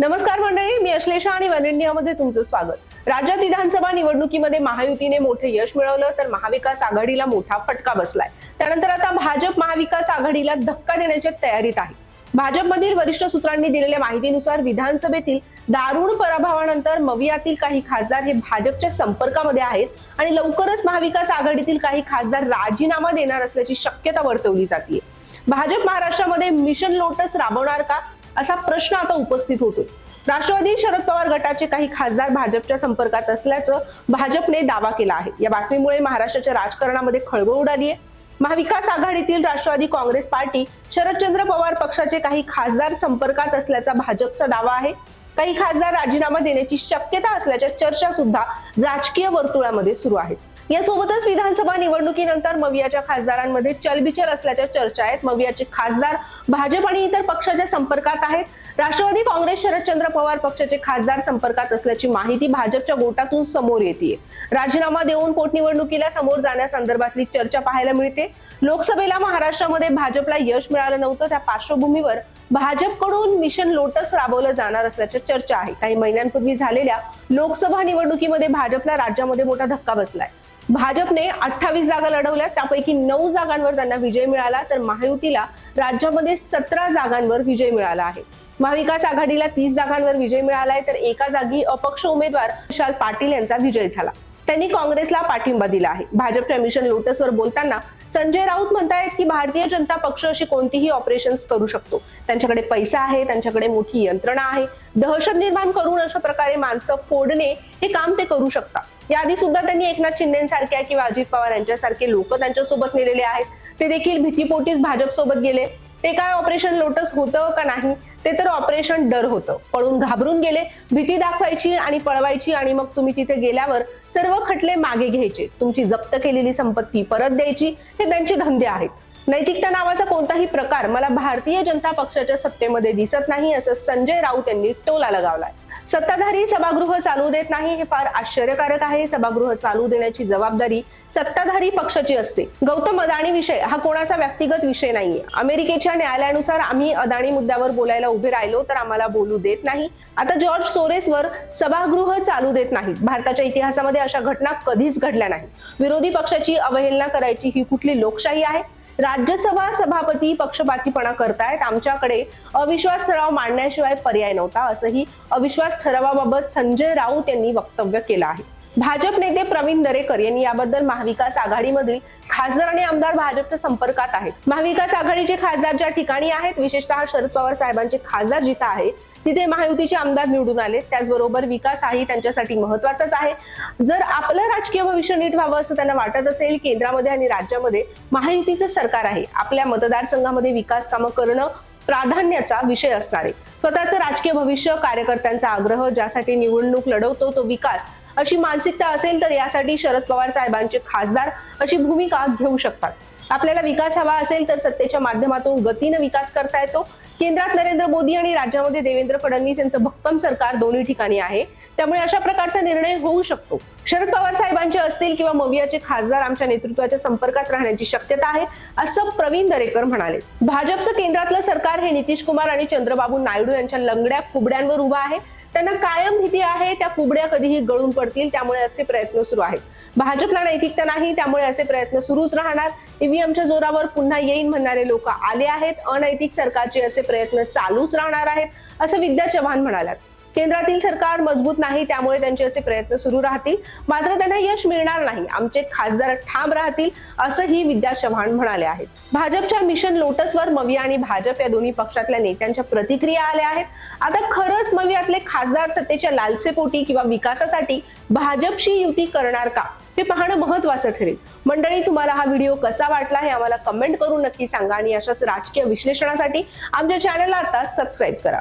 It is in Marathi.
नमस्कार मंडळी मी अश्लेषा आणि वन इंडियामध्ये तुमचं स्वागत. राज्यात विधानसभा निवडणुकीमध्ये महायुतीने मोठे यश मिळवलं तर महाविकास आघाडीला मोठा फटका बसलाय. त्यानंतर आता भाजप महाविकास आघाडीला धक्का देण्याच्या तयारीत आहे. भाजपमधील वरिष्ठ सूत्रांनी दिलेल्या माहितीनुसार विधानसभेतील दारुण पराभवानंतर मवियातील काही खासदार हे भाजपच्या संपर्कामध्ये आहेत आणि लवकरच महाविकास आघाडीतील काही खासदार राजीनामा देणार असल्याची शक्यता वर्तवली जाते भाजप महाराष्ट्रामध्ये मिशन लोटस राबवणार का? असा प्रश्न आता उपस्थित होतोय. राष्ट्रवादी शरद पवार गटाचे काही खासदार भाजपच्या संपर्कात असल्याचं भाजपने दावा केला आहे. या बातमीमुळे महाराष्ट्राच्या राजकारणामध्ये खळबळ उडाली आहे. महाविकास आघाडीतील राष्ट्रवादी काँग्रेस पार्टी शरदचंद्र पवार पक्षाचे काही खासदार संपर्कात असल्याचा भाजपचा दावा आहे. काही खासदार राजीनामा देण्याची शक्यता असल्याच्या चर्चा सुद्धा राजकीय वर्तुळामध्ये सुरू आहेत. यासोबतच विधानसभा निवडणुकीनंतर मवियाच्या खासदारांमध्ये चलबिचल असल्याच्या चर्चा आहेत. मवियाचे खासदार भाजप आणि इतर पक्षाच्या संपर्कात आहेत. राष्ट्रवादी काँग्रेस शरदचंद्र पवार पक्षाचे खासदार संपर्कात असल्याची माहिती भाजपच्या गोटातून समोर येते राजीनामा देऊन पोटनिवडणुकीला समोर जाण्यासंदर्भातली चर्चा पाहायला मिळते. लोकसभेला महाराष्ट्रामध्ये भाजपला यश मिळालं नव्हतं. त्या पार्श्वभूमीवर भाजपकडून मिशन लोटस राबवलं जाणार असल्याच्या चर्चा आहे. काही महिन्यांपूर्वी झालेल्या लोकसभा निवडणुकीमध्ये भाजपला राज्यामध्ये मोठा धक्का बसलाय. भाजपने अठ्ठावीस जागा लढवल्या. त्यापैकी नऊ जागांवर त्यांना विजय मिळाला. तर महायुतीला राज्यामध्ये सतरा जागांवर विजय मिळाला आहे. महाविकास आघाडीला तीस जागांवर विजय मिळालाय. तर एका जागी अपक्ष उमेदवार विशाल पाटील यांचा विजय झाला. त्यांनी काँग्रेसला पाठिंबा दिला आहे. भाजपच्या मिशन लोटसवर बोलताना संजय राऊत म्हणतायत की भारतीय जनता पक्ष अशी कोणतीही ऑपरेशन्स करू शकतो. त्यांच्याकडे पैसा आहे त्यांच्याकडे मोठी यंत्रणा आहे. दहशत निर्माण करून अशा प्रकारे माणसं फोडणे हे काम ते करू शकतात. याआधी सुद्धा त्यांनी एकनाथ शिंदेसारख्या किंवा अजित पवार यांच्यासारखे लोक त्यांच्यासोबत नेलेले आहेत. ते देखील भीतीपोटीच भाजप सोबत गेले. ते काय ऑपरेशन लोटस होतं का नाही? ते तर ऑपरेशन डर होतं. पळून घाबरून गेले. भीती दाखवायची आणि पळवायची आणि मग तुम्ही तिथे गेल्यावर सर्व खटले मागे घ्यायचे. तुमची जप्त केलेली संपत्ती परत द्यायची. हे त्यांचे धंदे आहेत. नैतिकता नावाचा कोणताही प्रकार मला भारतीय जनता पक्षाच्या सत्तेमध्ये दिसत नाही असं संजय राऊत यांनी टोला लगावलाय. सत्ताधारी सभागृह चालू देत नाही हे फार आश्चर्यकारक आहे. सभागृह चालू देण्याची जबाबदारी सत्ताधारी पक्षाची असते. गौतम अदाणी विषय हा कोणाचा व्यक्तिगत विषय नाहीये. अमेरिकेच्या न्यायालयानुसार आम्ही अदाणी मुद्द्यावर बोलायला उभे राहिलो तर आम्हाला बोलू देत नाही. आता जॉर्ज सोरेसवर सभागृह चालू देत नाहीत. भारताच्या इतिहासामध्ये अशा घटना कधीच घडल्या नाही विरोधी पक्षाची अवहेलना करायची ही कुठली लोकशाही आहे? राज्यसभा सभापती पक्षपातीपणा करतायत. आमच्याकडे अविश्वास ठराव मांडण्याशिवाय पर्याय नव्हता असंही अविश्वास ठरावाबाबत संजय राऊत यांनी वक्तव्य केलं आहे. भाजप नेते प्रवीण दरेकर यांनी याबद्दल महाविकास आघाडीमधील खासदार आणि आमदार भाजपच्या संपर्कात आहेत. महाविकास आघाडीचे खासदार ज्या ठिकाणी आहेत विशेषतः शरद पवार साहेबांचे खासदार जिथं आहे तिथे महायुतीचे आमदार निवडून आले. त्याचबरोबर विकास हाही त्यांच्यासाठी महत्वाचाच आहे. जर आपलं राजकीय भविष्य नीट व्हावं असं त्यांना वाटत असेल केंद्रामध्ये आणि राज्यामध्ये महायुतीचं सरकार आहे. आपल्या मतदारसंघामध्ये विकास कामं करणं प्राधान्याचा विषय असणार आहे. स्वतःचं राजकीय भविष्य कार्यकर्त्यांचा आग्रह ज्यासाठी निवडणूक लढवतो तो विकास अशी मानसिकता असेल तर यासाठी शरद पवार साहेबांचे खासदार अशी भूमिका घेऊ शकतात. आपल्याला विकास हवा असेल तर सत्तेच्या माध्यमातून गतीनं विकास करता येतो. केंद्रात नरेंद्र मोदी आणि राज्यामध्ये देवेंद्र फडणवीस यांचं भक्कम सरकार दोन्ही ठिकाणी आहे. त्यामुळे अशा प्रकारचा निर्णय होऊ शकतो. शरद पवार साहेबांचे असतील किंवा मवियाचे खासदार आमच्या नेतृत्वाच्या संपर्कात राहण्याची शक्यता आहे असं प्रवीण दरेकर म्हणाले. भाजपचं केंद्रातलं सरकार हे नितीश कुमार आणि चंद्रबाबू नायडू यांच्या लंगड्या खुबड्यांवर उभं आहे. त्यांना कायम भीती आहे त्या कुबड्या कधीही गळून पडतील त्यामुळे असे प्रयत्न सुरू आहेत. भाजपला नैतिकता नाही त्यामुळे असे प्रयत्न सुरूच राहणार. ईव्हीएमच्या जोरावर पुन्हा येईन म्हणणारे लोक आले आहेत. अनैतिक सरकारचे असे प्रयत्न चालूच राहणार आहेत असं विद्या चव्हाण म्हणाल्यात. केंद्रातील सरकार मजबूत नाही त्यामुळे त्यांचे असे प्रयत्न सुरू राहतील. मात्र त्यांना यश मिळणार नाही. आमचे खासदार ठाम राहतील असंही विद्या चव्हाण म्हणाले आहेत. भाजपच्या मिशन लोटसवर मविया आणि भाजप या दोन्ही पक्षातल्या नेत्यांच्या प्रतिक्रिया आल्या आहेत. आता खरंच मवियातले खासदार सत्तेच्या लालसेपोटी किंवा विकासासाठी भाजपशी युती करणार का? हे पाहणं महत्वाचं ठरेल. मंडळी तुम्हाला हा व्हिडिओ कसा वाटला हे आम्हाला कमेंट करून नक्की सांगा आणि अशाच राजकीय विश्लेषणासाठी आमच्या चॅनलला आता सबस्क्राईब करा.